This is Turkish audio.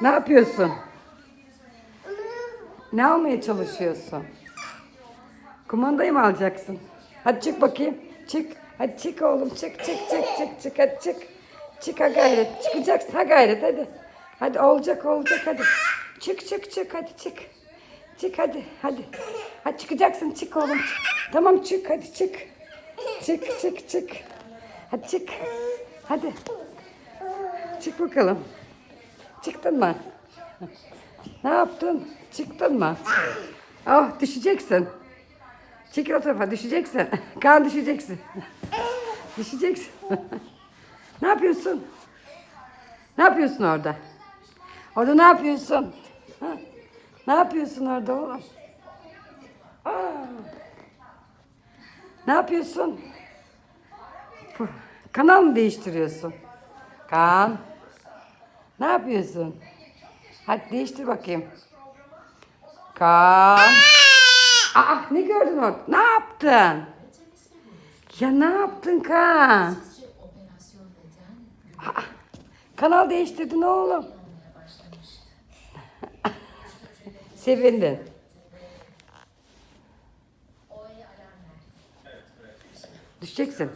Ne yapıyorsun? Ne almaya çalışıyorsun? Kumandayı mı alacaksın? Hadi çık bakayım. Çık. Hadi çık oğlum. Çık çık çık çık çık. Hadi çık. Çık ha gayret. Çıkacaksın ha gayret hadi. Hadi olacak olacak hadi. Çık çık çık hadi çık. Çık hadi hadi. Hadi çıkacaksın çık oğlum. Çık. Tamam çık hadi çık. Çık çık çık. Hadi çık. Hadi. Çık bakalım. Çıktın mı? Ne yaptın? Çıktın mı? Oh düşeceksin. Çekil o tarafa düşeceksin. Kaan düşeceksin. düşeceksin. ne yapıyorsun? Ne yapıyorsun orada? Orada ne yapıyorsun? Ne yapıyorsun orada oğlum? Ne yapıyorsun? Kanal mı değiştiriyorsun? Kaan. Ne yapıyorsun? Hadi değiştir bakayım. Kaan. Aa ne gördün orada? Ne yaptın? Ya ne yaptın Kaan? Aa, kanal değiştirdin oğlum. Sevindin. Düşeceksin.